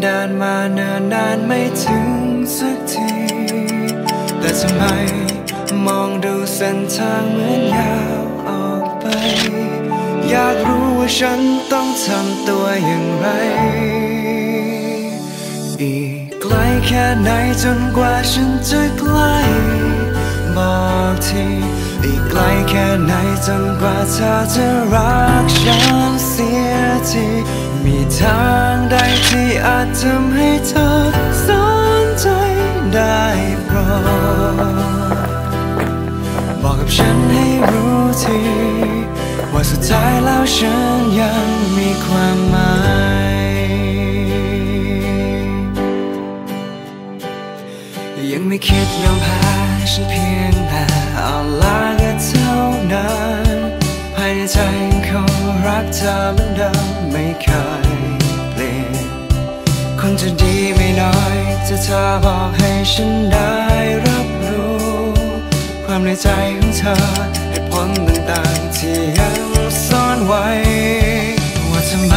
เดินมาเนินนานไม่ถึงสักที แต่ทำไมมองดูเส้นทางเหมือนยาวออกไป อยากรู้ว่าฉันต้องทำตัวอย่างไร อีกไกลแค่ไหนจนกว่าฉันจะใกล้บอกทีอีกไกลแค่ไหนจนกว่าเธอจะรักฉันเสียที มีทางใดที่อาจทำให้เธอสนใจได้โปรดบอกกับฉันให้รู้ทีว่าสุดท้ายแล้วฉันยังมีความหมายยังไม่คิดยอมแพ้ฉันเพียงแต่เอาลาก็เท่านั้น รักเธอเหมือนเดิมไม่เคยเปลี่ยน คนจะดีไม่น้อยจะเธอบอกให้ฉันได้รับรู้ ความในใจของเธอเหตุผลต่างๆที่ยังซ่อนไว้ ว่าทำไม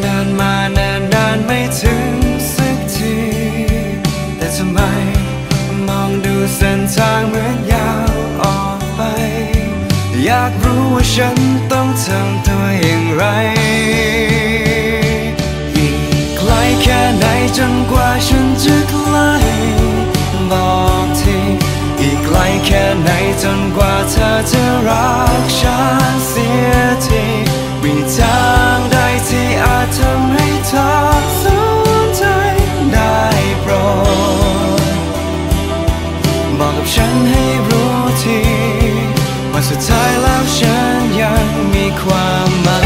เดินมาแนานนานไม่ถึงสักที แต่ทำไมมองดูเส้นทางเหมือนยาวออกไป อยากรู้ว่าฉันต้อง ทำตัวอย่างไร อีกไกลแค่ไหนจนกว่าฉันจะใกล้บอกทีอีกไกลแค่ไหนจนกว่าเธอจะรัก แล้วฉันยังมีความหมาย